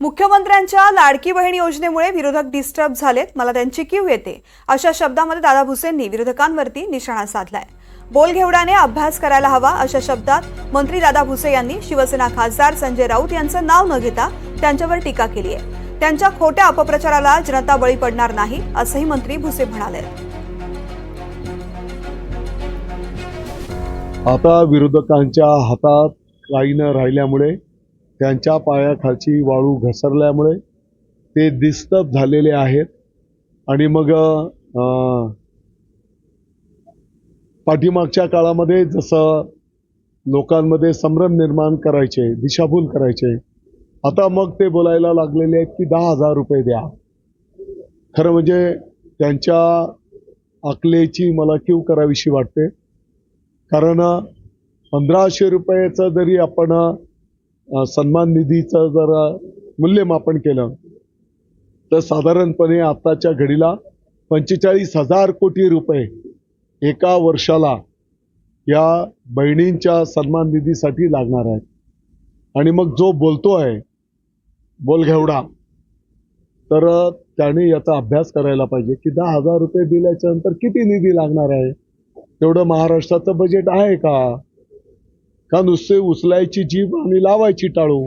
मुख्यमंत्र्यांच्या लाडकी बहीण योजनेमुळे विरोधक डिस्टर्ब झालेत. मला त्यांची कीव येते. अशा शब्दामध्ये दादा भुसेंनी विरोधकांवरती निशाणा साधलाय. बोलघेवडाने अभ्यास करायला हवा अशा शब्दात मंत्री दादा भुसे यांनी शिवसेना खासदार संजय राऊत यांचं नाव न घेता त्यांच्यावर टीका केली आहे. त्यांच्या खोट्या अपप्रचाराला जनता बळी पडणार नाही असंही मंत्री भुसे म्हणाले. आता विरोधकांच्या हातात काही न राहिल्यामुळे त्यांच्या पायाखालची वाळू घसरल्यामुळे ते डिस्टर्ब झालेले आहेत. आणि मग पाठीमागच्या काळामध्ये जसं लोकांमध्ये संभ्रम निर्माण करायचे दिशाभूल करायचे आता मग ते बोलायला लागलेले आहेत की दहा हजार रुपये द्या. खरं म्हणजे त्यांच्या आकलेची मला क्यू करावीशी वाटते. कारण पंधराशे रुपयाचं जरी आपण सन्मान निधीचं जर मूल्यमापन केलं तर साधारणपणे आत्ताच्या घडीला पंचेचाळीस हजार कोटी रुपये एका वर्षाला या बहिणींच्या सन्मान निधीसाठी लागणार आहेत. आणि मग जो बोलतो आहे बोलघेवडा तर त्याने याचा अभ्यास करायला पाहिजे की दहा हजार रुपये दिल्याच्या नंतर किती निधी लागणार आहे? तेवढं महाराष्ट्राचं बजेट आहे का? का नुसते उचलायची जीभ आणि लावायची टाळू.